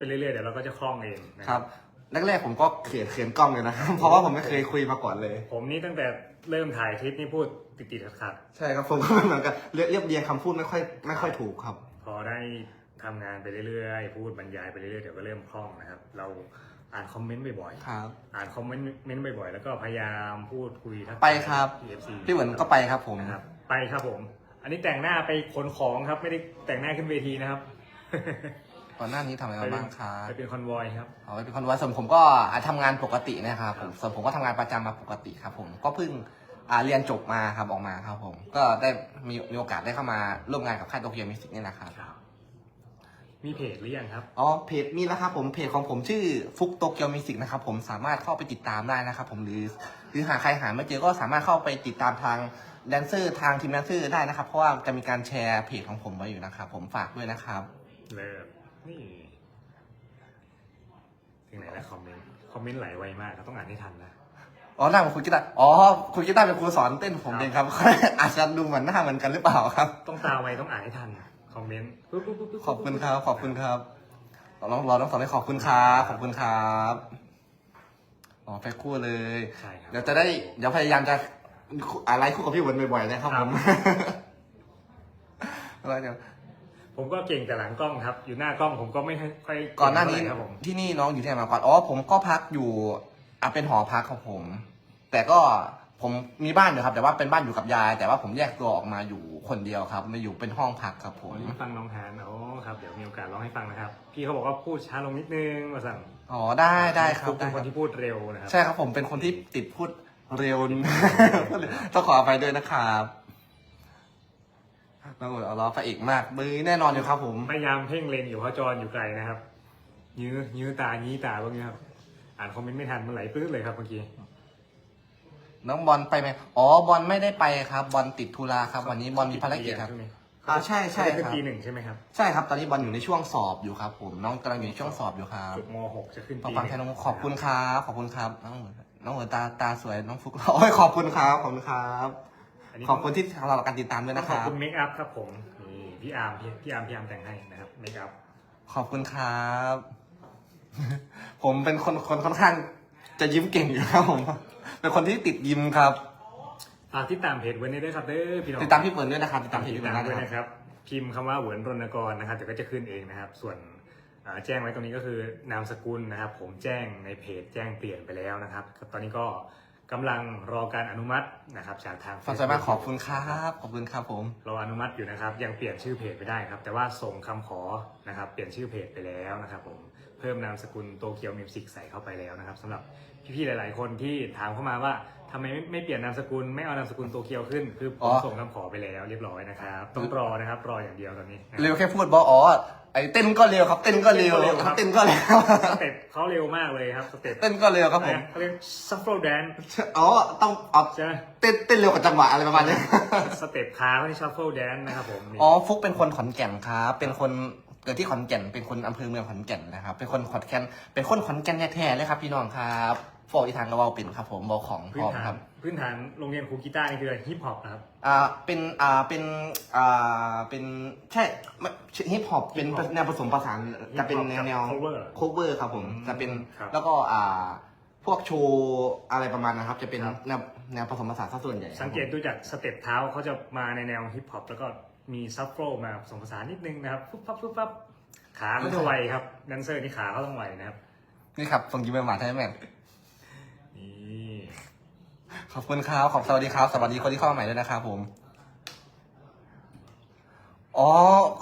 ไปเรื่อยๆเดี๋ยวเราก็จะคล่องเองนะ ครับแรกๆผมก็เขินเขินกล้องเลยนะครับเพราะว่าผมไม่เคยคุยมาก่อนเลย ผมนี่ตั้งแต่เริ่มถ่ายคลิปนี่พูดติดๆขัดใช่ครับผมก็ไม่เหมือนกันเรียบเรียบเรียงคำพูดไม่ค่อยไม่ค่อยถูกครับ ๆพอได้ทำงานไปเรื่อยๆ พูดบรรยายไปเรื่อยๆ เดี๋ยวก็เริ่มคล่องนะครับ เราอ่านคอมเมนต์บ่อยครับ ๆ อ่านคอมเมนต์บ่อยๆ แล้วก็พยายามพูดคุยทักทาย ไปครับ PFC พี่เหมือนก็ไปครับผมนะครับ ไปครับผม อันนี้แต่งหน้าไปขนของครับ ไม่ได้แต่งหน้าขึ้นเวทีนะครับ ก่อนหน้านี้ทำอะไรมาบ้างครับไปเป็นคอนวอยครับอ๋อเป็นคนว่าส่วนผมก็ทำงานปกตินะครับผมส่วนผมก็ทำงานประจำมาปกติครับ ผมก็เพิ่งอ่าเรียนจบมาครับออกมาครับผม ก็ได้มีมีโอกาสได้เข้ามาร่วมงานกับค่ายโตเกียวมิวสิกนี่นะครับ ครับ มีเพจหรือยังครับ อ๋อเพจมีแล้วครับผมเพจของผมชื่อฟุกโตเกียวมิวสิกนะครับผมสามารถเข้าไปติดตามได้นะครับผมหรือหรือหาใครหาไม่เจอก็สามารถเข้าไปติดตามทางแดนเซอร์ทางทีมแดนเซอร์ได้นะครับ เพราะว่าจะมีการแชร์เพจของผมไว้อยู่นะครับผมฝากด้วยนะครับเริ่ม นี่ถึงไหนแล้วคอมเมนต์ คอมเมนต์ไหลไวมากครับต้องอ่านให้ทันนะ อ๋อหน้าเหมือนคุณกีตาร์อ๋อคุณกีตาร์เป็นครูสอนเต้นผมเองครับ อาจจะดูเหมือนหน้าเหมือนกันหรือเปล่าครับ ต้องตาไวต้องอ่านให้ทันคอมเมนต์ปุ๊บปุ๊บปุ๊บปุ๊ขอบคุณครับ ขอบคุณครับเราต้องรอต้องสอนให้ขอบคุณครับขอบคุณครับอ๋อแพ็คคู่เลย ใช่ครับเดี๋ยวจะได้เดี๋ยวพยายามจะอะไรคู่กับพี่เหวนบ่อยๆนะครับผมอะไรเดี๋ยว ผมก็เก่งแต่หลังกล้องครับ อยู่หน้ากล้องผมก็ไม่ค่อยก่อนหน้านี้เงเท่ไหร่ครับผมที่นี่น้องอยู่ที่ไหนมาก่อนอ๋อผมก็พักอยู่อะเป็นหอพักของผม แต่ก็ผมมีบ้านอยู่ครับ แต่ว่าเป็นบ้านอยู่กับยาย แต่ว่าผมแยกตัวออกมาอยู่คนเดียวครับมาอยู่เป็นห้องพักครับผมวันนี้ฟังน้องฮานอ๋อครับเดี๋ยวมีโอกาสร้องให้ฟังนะครับ พี่เขาบอกว่าพูดช้าลงนิดนึงมาสั่งอ๋อได้ได้ครับ เป็ได้นคครันบที่พูดเร็วนะครับ ใช่ครับผมเป็นคนที่ติดพูดเร็ว ต้องขออภัยด้วยนะครับ น้องเอ๋ยเอาล้อพระเอกมากมือแน่นอนอยู่ครับ ผมพยายามเพ่งเลงอยู่เพราะจอนอยู่ไกลนะครับ ยื้อยื้อตายี้ตาพวกนี้ครับ อ่านคอมเมนต์ไม่ทันมันไหลปื้ดเลยครับเมื่อกี้ น้องบอลไปไหมอ๋อบอลไม่ได้ไปครับ บอลติดธุระครับ วันนี้บอลมีภารกิจครับใช่ไหมอ่าใช่ใช่เขาจะขึ้นครับปีหนึ่งใช่ไหมครับ ใช่ครับ ตอนนี้บอลอยู่ในช่วงสอบอยู่ครับ ผม น้องกำลังอยู่ในช่วงสอบอยู่ครับจบม .6 จะขึ้นขอปีฟังหแทนนึ่น้องขอบคุณครับ ขอบคุณครับ น้องเอ๋ยน้องเอ๋ยตาตาสวย น้องฟุกโอ้ยขอบคุณครับ ขอบคุณครับอั นนี้ขอบคุณที่เราการติดตามด้วยต้อนะงคขอบรับ คุณเมคอัพครับผมนี่พี่อาร์มพี่พี่อาร์มพี่อาร์มแต่งให้นะครับเมคอัพขอบคุณครับ ผมเป็นคนคนค่อนข้าง จะยิ้มเก่งอยู่ครับผม เป็นคนที่ติดยิ้มครับ ฝากติดตามเพจเวนนี้ด้วยครับเด้อพี่น้องติดตามพี่เปิดด้วยนะครับ ติดตามเพจติพี่ดเปิดตามได้ด้วยนะนะครับครับ พิมพ์คำว่าเหวนรณกรนะครับเดี๋ยวก็จะขึ้นเองนะครับ ส่วนอ่าแจ้งไว้ตรงนี้ก็คือนามสกุลนะครับ ผมแจ้งในเพจแจ้งเปลี่ยนไปแล้วนะครับ ตอนนี้ก็ กำลังรอการอนุมัตินะครับจากทาง ฟังใจมากขอบคุณครับ ขอบคุณครับผมเราอนุมัติอยู่นะครับ ยังเปลี่ยนชื่อเพจไม่ได้ครับ แต่ว่าส่งคำขอนะครับ เปลี่ยนชื่อเพจไปแล้วนะครับผมเพิ่มนามสกุลโตเกียวมิวสิกใส่เข้าไปแล้วนะครับสำหรับพี่ๆหลาย ๆ คนที่ถามเข้ามาว่า ทำไมไม่ไม่เปลี่ยนนามสกุลไม่เอานามสกุลโตเกียวขึ้น คือผอ๋มอ ส่งคำขอไปแล้วเรียบร้อยนะครับ ต้องรอนะครับ รออย่างเดียวตอนนี้นะเร็วแค่พูดบอกอ๋อไอ้เต้นก็เร็วครับเต้นก็เร็วเต้นก็เร็วครับเต้นก็เร็วสเต็ปเขาเร็วมากเลยครับสเต็ปเต้นก็เร็วครับผมเขาเรียกซัฟเฟิลแดนอ๋อต้องเอาใช่ไหมเต้นเต้นเร็วกว่าจังหวะอะไรประมาณนี้ สเต็ปขาเขาที่ชัฟเฟิลแดนนะครับผมนี่ อ๋อฟุกเป็นคนขอนแก่นครับ เป็นคนเกิดที่ขอนแก่น เป็นคนอำเภอเมืองขอนแก่นนะครับ เป็นคนขอนแก่น เป็นคนขอนแก่นแท้ๆเลยครับพี่น้องครับ ฟอกอีทางกระเวาเป็นครับผมบอกของพพื้นร้อมฐาคนรับ พื้นฐานโรงเรียนครูกีตาร์นี่คือฮิปฮอปนะครับ อ่าเป็นอ่าเป็นอ่าเป็นใช่ฮิปฮอปเป็น Hip-hop แนวผสมผสานจะเป็นแนว Hip-hop แนวกับ cover โคเวอร์ครับผมอืมจะเป็นครับแล้วก็อ่าพวกโชว์อะไรประมาณนะครับ จะเป็นครับ แนวแนวผสมผสานซะส่วนใหญ่ครับสังเกตดูจากสเต็ปเท้าเขาจะมาในแนวฮิปฮอปแล้วก็มีซัฟเฟิลมาผสมผสานนิดนึงนะครับฟุบฟับฟุบฟับขาเขาจะไวครับแดนเซอร์นี่ขาเขาต้องไวนะครับ นี่ครับส่งยิ้มไปหมาไทยแม่งนี่ ขอบคุณครับ ขอบสวัสดีครับ สวัสดีคนที่เข้ามาใหม่ด้วยนะครับผม อ๋อ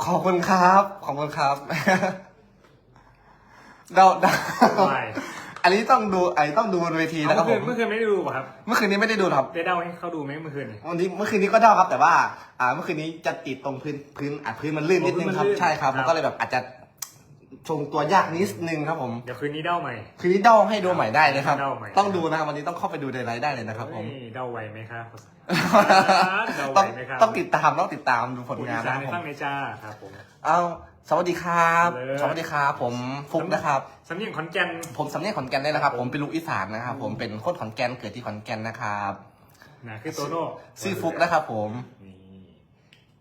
ขอบคุณครับ ขอบคุณครับเดาเดาไวอันนี้ต้องดูอันนี้ต้องดูบนเวทีนะคเมื่รัอบผมคืนเมื่อคืนไม่ได้ดูป่ะครับเมื่อคืนนี้ไม่ได้ดูครับ ได้เดาให้เขาดูไหมเมื่อคืน วันนี้เมื่อคืนนี้ก็เดาครับแต่ว่า อ่า เมื่อคืนนี้จะติดตรงพื้นพื้นอะพื้นมันลื่นนิดนึงครับใช่ครับ มันก็เลยแบบอาจจะ ทรงตัวยากนิดนึงครับผม เดี๋ยวคืนนี้เดาใหม่ คืนนี้เดาให้ดูใหม่ได้เลยครับ เดาใหม่ ต้องดูนะครับวันนี้ต้องเข้าไปดูในไลน์ได้เลยนะครับผม เฮ้ยเดาไวไหมครับ เดาไวต้องไหมครับ ต้องติดตามต้องติดตามดูผลผู้งานอีสานะนครับผมในฟังในจ้าครับผม เอาสวัสดีครับ เลย สวัสดีครับ ผมฟุกนะครับ สำเนียงขอนแก่น ผมสำเนียงขอนแก่นได้นะครับ ผมเป็นลูกอีสานนะครับ ผมเป็นคนขอนแก่นเกิดที่ขอนแก่นนะครับนะคือโตโน่ชื่อฟุกนะครับ ผม นี่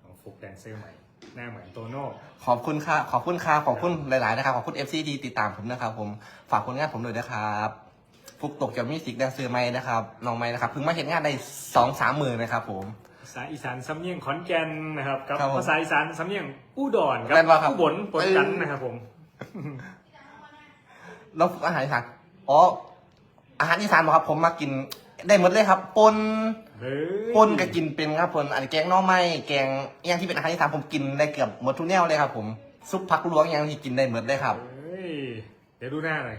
ของฟุกแดนเซอร์ใหม่ หน้าเหมือนโตโน่ขอบคุณครับขอบคุณครับขอบคุณหลาย ๆ นะครับ ขอบคุณ FC ที่ติดตามผมนะครับ ผม ฝากผลงานผมด้วยนะครับฟุกตกจากมิวสิกแดนเซอร์ไม้นะครับ น้องไม้นะครับ เพิ่งมาเห็นงานได้สองสามหมื่นนะครับ ผม ภาษาอีสานสำเนียงขอนแก่นนะครับกับครับผมภาษาอีสานสำเนียงอุดรกัแม่นว่าครับอุบลปนกันเออนะครับผม แล้วอาหารอีสานอ๋อ อาหารอีสานบอกครับ ผมมากิน ได้หมดเลยครับปนเฮ้ยปนก็กินเป็นครับผมอันนี้แกงหน่อไม้แกงอหย่างที่เป็นอาหารอีสานผมกินได้เกือบหมดทุกแนวเลยครับ ผมซุปผักลวกอหย่างที่กินได้หมดเลยครับ เฮ้ยเดี๋ยวดูหน้าหน่อย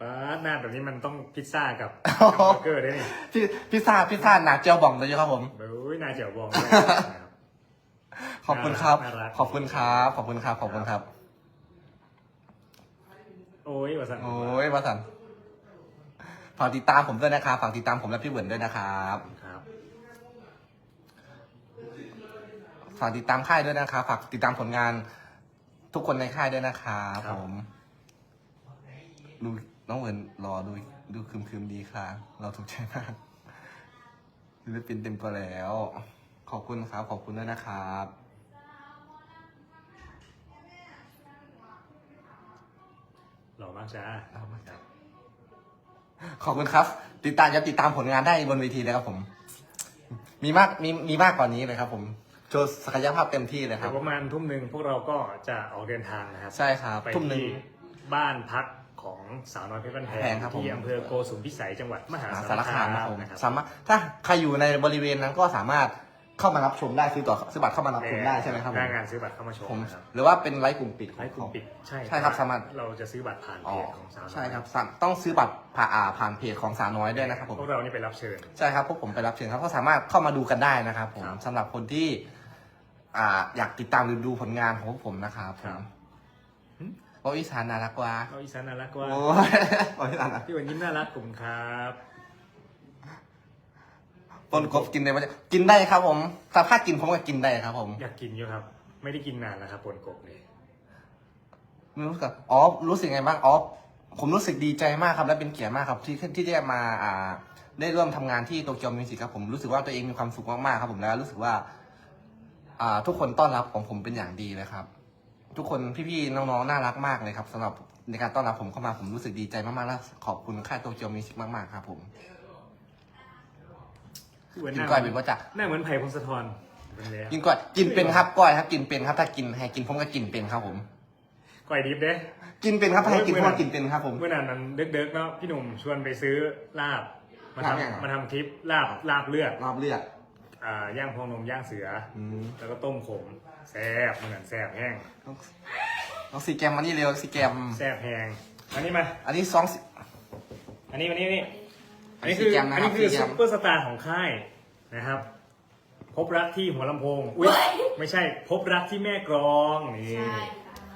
ป้าดหน้าแบบนี้มันต้องพิซซ่ากับโอ้โหแฮมเบอร์เกอร์ได้นี่พี่พิซซ่าพิซซ่าหนาเจียวบ่องเลยครับผมเฮ้ยหน้าเจ๋วบองเลยนะครับ ขอบคุณครับ น่ารัก ขอบคุณครับ ขอบคุณครับ ขอบคุณครับ โอ้ยวาสันโอ้ยวาสัน ฝากติดตามผมด้วยนะครับฝากติดตามผมและพี่เหวินด้วยนะครับครับฝากติดตามค่ายด้วยนะครับฝากติดตามผลงานทุกคนในค่ายด้วยนะครับผมดูน้องเหวินรอดูดูคืมคืมๆดีค่ะ เราถูกใจมากศิลปินเต็มตัวแล้ว ขอบคุณครับขอบคุณด้วยนะครับ หล่อมากจ้า หล่อมากจ้า ขอบคุณครับ ติดตามจะติดตามผลงานได้บนเวทีเลยครับผม มีมากมีมีมากกว่านี้เลยครับ ผมโชว์ศักยภาพเต็มที่เลยคเดี๋รัยบวประมาณทุ่มหนึ่งพวกเราก็จะออกเดินทางนะครับ ใช่ครับไปทุ่มหนึ่ง ที่บ้านพักของสาวน้อยเพชรบ้านแพแพงงครับผม ที่อำเภอโกสุมพิสัยจังหวัดมหาอ่าสาสารรคาคามมนะครับผม นะครับ สามารถถ้าใครอยู่ในบริเวณนั้นก็สามารถ เข้ามารับชมได้ซื้อตั๋วซื้อบัตรเข้ามารับชมได้ใช่ไหมครับหผน้ามงานซื้อบัตรเข้ามาชมผมนะครับหรือว่าเป็นไลฟ์กลุ่มปิดไลฟ์กลุ่มปิดใช่ใช่ครับสามารถ เราจะซื้อบัตรผ่านเพอ๋อจของสาวน้อยใช่ครับสามต้องซื้อบัตรผ่าอ่าผ่านเพจของสาวน้อยด้วยนะครับผม พวกเรานี่ไปรับเชิญ ใช่ครับพวกผมไปรับเชิญครับก็สามารถเข้ามาดูกันได้นะครับผมครับสำหรับคนที่อ่าอยากติดตามหรือดูผลงานของพวกผมนะครับผครัมบโอ้ยอีสานน่ารักกว่าเราอีสานน่ารักกว่าโอ้ยโอ้ยอีสานน่ารัก พี่วันยิ้มน่ารักกลุ่มครับ ปนกบกินได้ไหมกินได้ครับผมถ้าพลาดกินผมก็กินได้ครับ ผม อยากกินอยู่ครับ ไม่ได้กินนานแล้วครับปนกบเนี่ยไม่รู้สึกอ๋อรู้สึกไงบ้างอ๋อผมรู้สึกดีใจมากครับ และเป็นเกียรติมากครับ ที่ที่ได้มาอ่า ได้ร่วมทำงานที่โตเกียวมิวสิกครับผมรู้สึกว่าตัวเองมีความสุขมากๆครับ ผมแล้วรู้สึกว่า อ่า ทุกคนต้อนรับของผมเป็นอย่างดีเลยครับ ทุกคนพี่ๆน้องๆน่ารักมากเลยครับสำหรับในการต้อนรับผมเข้ามาผมรู้สึกดีใจมากๆและขอบคุณค่ายโตเกียวมิวสิกมากๆครับ ผม พี่วันหกินน้าก้อยเป็นว่าจะหน้าเหมือนไผ่พงศธรเป็นแล้วกินก้อยกินเป็นครับก้อยครับ กินเป็นครับ ถ้ากินให้กินผมก็กินเป็นครับผมก้อยดิบเด้กินเป็นครับถ้าให้กินผมก็กินเป็นครับผมเมื่อนานนั้นเด็กๆเนาะพี่หนุ่มชวนไปซื้อลาบมาลาบยังไงทำมาทำคลิปลาบลาบเลือดรอบเลือดอ่าย่างพวงนมย่างเสืออืมแล้วก็ต้มขมแซ่บเหมือนแซ่บแห้งน้องซีแกมมานี่เร็วซีแกมแซ่บแห้งอันนี้มา อันนี้สองสิอันนี้อันนี้อันนี้ อันนี้คือสีแกมนะครับอันนี้คือสีแกซุมปเปอร์สตาร์ของค่ายนะครับ พบรักที่หัวลำโพงอุ้ยไม่ใช่พบรักที่แม่กรองนี่ใช่ค่ะ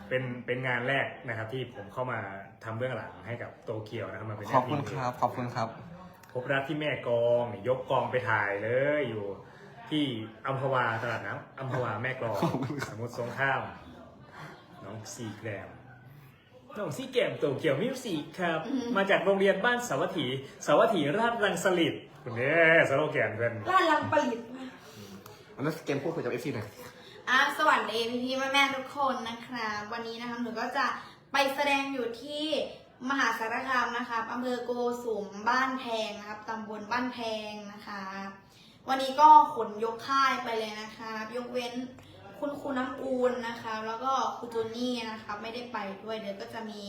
เป็นเป็นงานแรกนะครับ ที่ผมเข้ามาทำเบื้องหลังให้กับโตเกียวนะครับมาเป็นขอบคุณแดมินครับ ขอบคุณครับ พบรักที่แม่กองนี่ยกกองไปถ่ายเลยอยู่ที่อัมพวาตลาดน้ำอัมพวาแม่กลองขอบคุณครับ สมุทรสงครามน้องซีแกรม น้องซีแกรมโตเกียวมิวสิกครับ มาจากโรงเรียนบ้านสาวัตถีสาวัตถีราชรังสลิดคุณเนี่ยสโลแกนเพื่อนร้านลังผลิตวันนี้เกมพูดคุยกับเอฟซีหน่อยอะสวัสดีพี่พี่ๆแม่ๆทุกคนนะคะวันนี้นะคะหนูก็จะไปแสดงอยู่ที่มหาสารคามนะคะอำเภอโกสุมบ้านแพงนะครับตำบลบ้านแพงนะคะ วันนี้ก็ขนยกค่ายไปเลยนะคะ ยกเว้น คุณครูน้ำอูนนะคะ แล้วก็ครูจูนี่นะคะ ไม่ได้ไปด้วยเดี๋ยวก็จะมี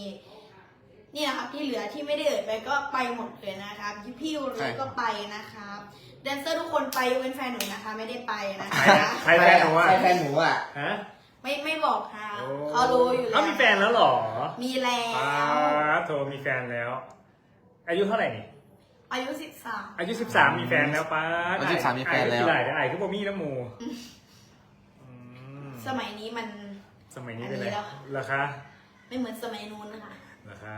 นี่นะครับที่เหลือที่ไม่ได้เอ่ยไปก็ไปหมดเลยนะคะพี่พี่ๆรู้ก็ไปนะคะแดนเซอร์ทุกคนไปยกเว้นแฟนหนูนะคะ ไม่ได้ไปนะใครคะนะใครแฟนหนูอะใครแฟนหนูอะฮะไม่ไม่บอกค่ะโอ้เขารู้อยู่แล้วเขามีแฟนแล้วเหรอ มีแล้วป้าโทรมีแฟนแล้ว อายุเท่าไหร่นี่อายุสิบสามอายุสิบสามมีแฟนแล้วป้าอายุ13มีแฟนแล้วไอ้ที่ไหนไอ้คือบ่มีน้ำหมูอืม สมัยนี้มัน สมัยนี้เป็นไรอันนี้แล้ว ราคาไม่เหมือนสมัยนู้นนะคะ ราคา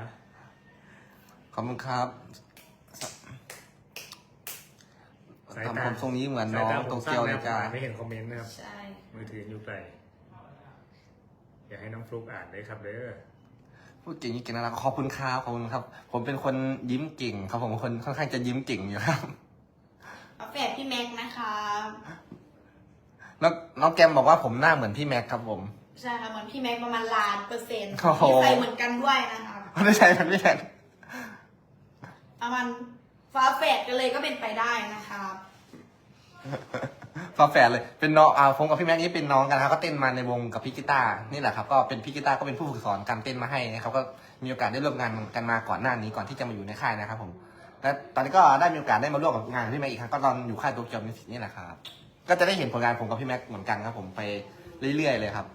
ขอบคุณครับสายทำตาผมทรงนี้เหมือนน้องสายาโตผมเกียวสั้นเลนะยจ้าผมอ่านไม่เห็นคอมเมนต์นะครับ ใช่ มือถืออยู่ไกลอยากให้น้องฟลุกอ่านด้วยครับเด้อพูดเก่งนี่เก่งนะขอบคุณครับขอบคุณครับ ผมเป็นคนยิ้มเก่งครับผมเป็นคนค่อนข้างจะยิ้มเก่งอยู่ครับ เอาแฝดพี่แม็กซ์ นะคะแล้วน้องแกมบอกว่าผมหน้าเหมือนพี่แม็กครับผม ใช่ค่ะเหมือนพี่แม็กประมาณล้านเปอร์เซ็นต์โอ้โห ที่ใส่เหมือนกันด้วยนะคะไม่ใช่มันไม่ใช่ประมาณฟ้าแฝดกันเลยก็เป็นไปได้นะครับฟ้าแฝดเลย เป็นน้องอ่าผมกับพี่แม็กนี่เป็นน้องกันครับก็เต้นมาในวงกับพี่กีตาร์นี่แหละครับ ก็เป็นพี่กีตาร์ก็เป็นผู้ฝึกสอนการเต้นมาให้นะครับก็มีโอกาสได้ร่วมงานกันมาก่อนหน้านี้ก่อนที่จะมาอยู่ในค่ายนะครับผมและตอนนี้ก็ได้มีโอกาสได้มาร่วมกับงานกับพี่แม็กอีกครั้งก็ตอนอยู่ค่ายโตเกียวมิวสิกนี่แหละครับ ก็จะได้เห็นผลงานผมกับพี่แม็กเหมือนกันครับ ผมไปเรื่อยๆเลยครับ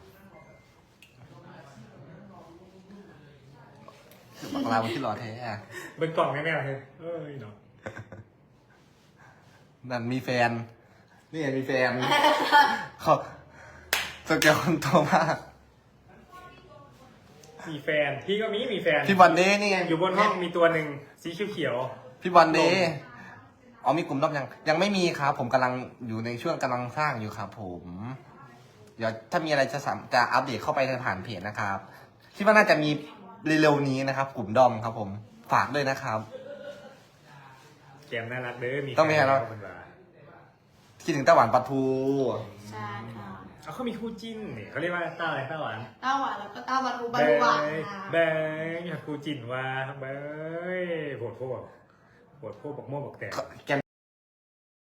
คือบักลาวันที่รอแท้อะเบิ่งกล่องแน่ๆเลยเอ้ยเนาะนั่นมีแฟน นี่ไงมีแฟนเขาโตเกียวคนโตมาก มีแฟน พี่ก็มีมีแฟน พี่บอลเด้นี่ไงอยู่บนห้องมีตัวหนึ่งสีเขียวพี่บอลเด้ อ๋อมีกลุ่มรอบยังยังไม่มีครับ ผมกำลังอยู่ในช่วงกำลังสร้างอยู่ครับผม เดี๋ยวถ้ามีอะไรจะสามจะอัปเดตเข้าไปในผ่านเพจนะครับคิดว่าน่าจะมีเร็วๆนี้นะครับ กลุ่มดอมครับผมฝากด้วยนะครับๆแกมน่ารักเด้อมีต้องมีแฟนอะไรแล้ว คนว่าคิดถึงไต้หวันปลาทูใช่ค่ะเอาเขามีคู่จิ้นนี่เขาเรียกว่าต้าอะไรต้าหวานต้าหวานแล้วก็ต้าบารูบารูหวานค่ะ เบยอยากคู่จิ้นว่าเบยโหดพวก ปวดพวกบอกโม่บอกแต่แกม